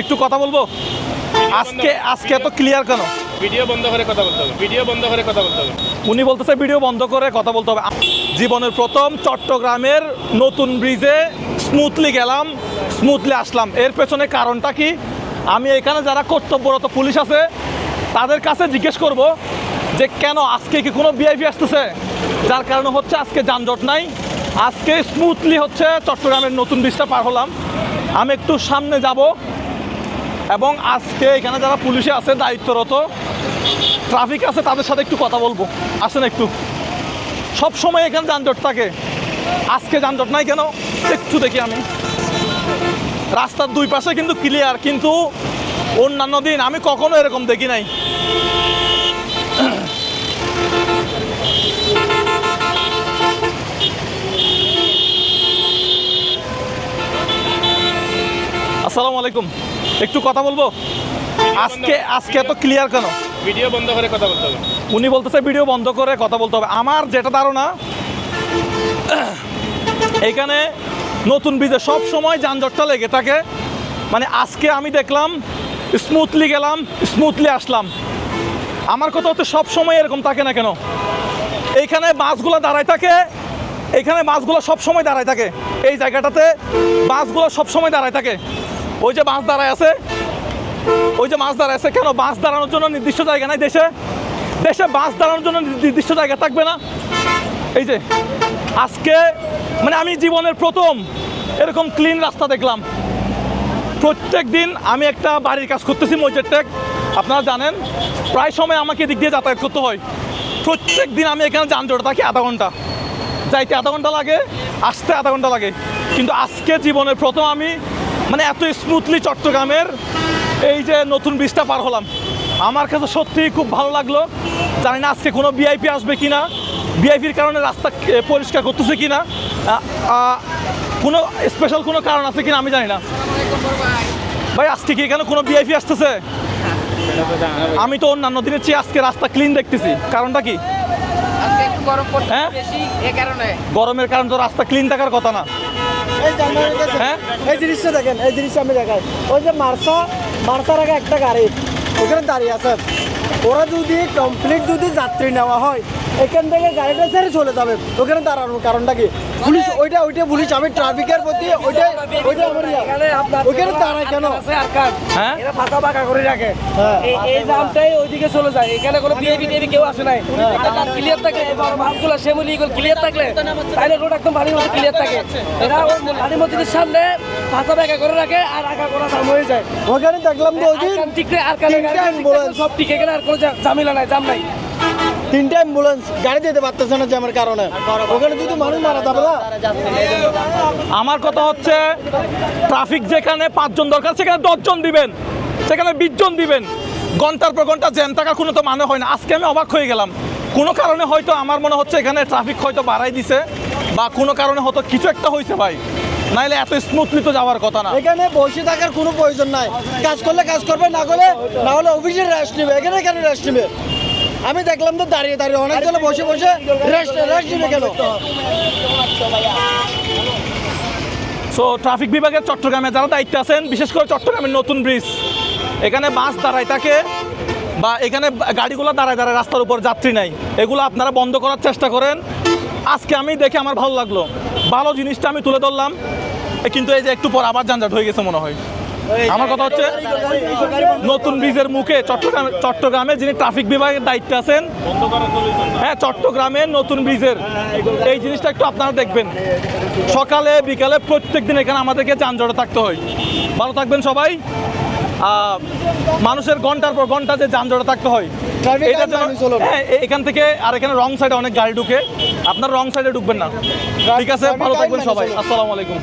একটু কথা বলব? আজকে আজকে এত ক্লিয়ার কেন? ভিডিও বন্ধ করে কথা বলতে হবে। ভিডিও বন্ধ করে কথা বলতে হবে। উনি বলতেছে ভিডিও বন্ধ করে কথা বলতে হবে। জীবনের প্রথম চট্টগ্রামের নতুন ব্রিজে স্মুথলি গেলাম স্মুথলি আসলাম। এর পেছনে কারণটা কি? আমি এখানে যারা কর্তব্যরত পুলিশ আছে তাদের কাছে জিজ্ঞেস করব যে কেন আজকে কি কোনো বিআইপি আসতেছে? যার কারণে হচ্ছে আজকে যানজট নাই। আজকে স্মুথলি হচ্ছে চট্টগ্রামের নতুন ব্রিজটা পার হলাম। আমি একটু সামনে যাব এবং আজকে এখানে যারা পুলিশে আছে দায়িত্বরত, ট্রাফিক আছে, তাদের সাথে একটু কথা বলব। আসেন একটু। সব সময় এখানে যানজট থাকে। আজকে যানজট নাই কেন? একটু দেখি আমি। রাস্তার দুই পাশে কিন্তু ক্লিয়ার কিন্তু অন্যান্য দিন আমি কখনো এরকম দেখি নাই। আসসালামু আলাইকুম। একটু কথা বলব? আজকে আজকে এত ক্লিয়ার কেন? ভিডিও বন্ধ করে কথা বলতে হবে। উনি বলতেছে ভিডিও বন্ধ করে কথা বলতে হবে। আমার যেটা ধারণা এখানে নতুন ব্রিজে সব সময় যানজটটা লেগে থাকে। মানে আজকে আমি দেখলাম স্মুথলি গেলাম স্মুথলি আসলাম। আমার কথা হচ্ছে সব সময় এরকম থাকে না কেন? এইখানে বাসগুলো দাঁড়ায় থাকে এইখানে বাসগুলো সব সময় দাঁড়ায় থাকে। এই জায়গাটাতে বাসগুলো সব সময় দাঁড়ায় থাকে। ওই যে বাস দাঁড়ায় আছে। ওই যে মাছ দাঁড়ায় আছে। কেন বাস দাঁড়ানোর জন্য নির্দিষ্ট জায়গা নাই দেশে? দেশে বাস দাঁড়ানোর জন্য নির্দিষ্ট জায়গা থাকবে না। এই যে, আজকে মানে আমি জীবনের প্রথম এরকম ক্লিন রাস্তা দেখলাম। প্রত্যেক দিন আমি একটা বাড়ির কাজ করতেছি মসজিদ টেক। আপনারা জানেন, প্রায় সময় আমাকে এদিক দিয়ে যাতায়াত করতে হয়। প্রত্যেক দিন আমি এখানে যানজট থাকি আধা ঘণ্টা। যাইতে আধা ঘণ্টা লাগে, আসতে আধা ঘণ্টা লাগে। কিন্তু আজকে জীবনের প্রথম আমি মানে এত স্মুথলি চট্টগ্রামের এই যে নতুন ব্রিজটা পার হলাম। আমার কাছে সত্যিই খুব ভালো লাগল। জানি না আজকে কোনো ভিআইপি আসবে কি না ভিআইপির কারণে রাস্তা পরিষ্কার করতেছে কি না কোনো স্পেশাল কোনো কারণ আছে কিনা আমি জানি না। ভাই আজকে কি এখানে কোনো ভিআইপি আসতেছে? আমি তো অন্যান্য দিনের চেয়ে আজকে রাস্তা ক্লিন দেখতেছি। কারণটা কি? হ্যাঁ? গরমের কারণ তো রাস্তা ক্লিন থাকার কথা না। হ্যাঁ? এই জিনিসটা দেখেন এই জিনিসটা আমি দেখাই ওই যে মার্সা মার্সার আগে একটা গাড়ি ওখানে দাঁড়িয়ে আছে ওরা যদি কমপ্লিট যদি যাত্রী নেওয়া হয় এখান থেকে গাড়িটা ছেড়ে চলে যাবে। ওখানে দাঁড়ানোর কারণটা কি? পুলিশ ওইটা ওইটা পুলিশ আমি ট্রাফিকের প্রতি ওইটা ওইটা আমার। ওইখানে দাঁড়ায় কেন? হ্যাঁ? এরা ফাঁকা ফাঁকা করে রাখে। হ্যাঁ। এই জামটাই ওইদিকে চলে যায়। এখানে কোনো বিএবি টিএবি কেউ আসে নাই। ক্লিয়ার থাকে বাসগুলো সেমুলি এগুলো ক্লিয়ার থাকলে তাহলে রোড একদম বাড়ির মধ্যে ক্লিয়ার থাকে। এরা ওই বাড়ির মসজিদের সামনে ফাঁকা ফাঁকা করে রাখে আর আঁকা করা হয়ে যায়। ওখানে দেখলাম ওদিন কান ঠিক আর সব ঠিক এখানে আর কোনো ঝামেলা নাই জাম নাই। তিনটা অ্যাম্বুলেন্স গাড়ি যেতে পারতেছে না জ্যামের কারণে। ওখানে যদি মানুষ মারা যাবে না? আমার কথা হচ্ছে ট্রাফিক যেখানে পাঁচজন দরকার সেখানে দশজন দিবেন। সেখানে বিশজন দিবেন। ঘণ্টার পর ঘণ্টা জ্যাম থাকার কোনো তো মানে হয় না। আজকে আমি অবাক হয়ে গেলাম। কোনো কারণে হয়তো আমার মনে হচ্ছে এখানে ট্রাফিক হয়তো বাড়াই দিছে বা কোনো কারণে হয়তো কিছু একটা হয়েছে ভাই। নাইলে এত স্মুথলি তো যাওয়ার কথা না। এখানে বসে থাকার কোনো প্রয়োজন নাই। কাজ করলে কাজ করবে না করলে না হলে অফিসে রেস্ট নেবে। এখানে কেন রেস্ট নেবে? আমি দেখলাম তো দাঁড়িয়ে দাঁড়িয়ে অনেকজন বসে বসে রেস্ট রেস্ট নেবে কেন? সো ট্রাফিক বিভাগের চট্টগ্রামে যারা দায়িত্বে আছেন বিশেষ করে চট্টগ্রামের নতুন ব্রিজ এখানে বাস দাঁড়ায় থাকে বা এখানে গাড়িগুলো দাঁড়ায় দাঁড়ায় রাস্তার উপর যাত্রী নাই। এগুলো আপনারা বন্ধ করার চেষ্টা করেন। আজকে আমি দেখে আমার ভালো লাগল। ভালো জিনিসটা আমি তুলে ধরলাম। কিন্তু এই যে একটু পর আবার যানজট হয়ে গেছে মনে হয়। আমার কথা হচ্ছে, নতুন ব্রিজের মুখে চট্টগ্রাম, চট্টগ্রামে যিনি ট্রাফিক বিভাগের দায়িত্বে আছেন হ্যাঁ চট্টগ্রামের নতুন ব্রিজের। এই জিনিসটা একটু আপনারা দেখবেন। সকালে, বিকালে প্রত্যেক দিন এখানে আমাদেরকে যানজটে থাকতে হয়। ভালো থাকবেন সবাই। মানুষের ঘণ্টার পর ঘণ্টা যে যানজটে থাকতে হয়। এটা। হ্যাঁ এখান থেকে আর এখানে রং সাইডে অনেক গাড়ি ঢুকে আপনার রং সাইডে ঢুকবেন না ঠিক আছে ভালো থাকবেন সবাই। আসসালামু আলাইকুম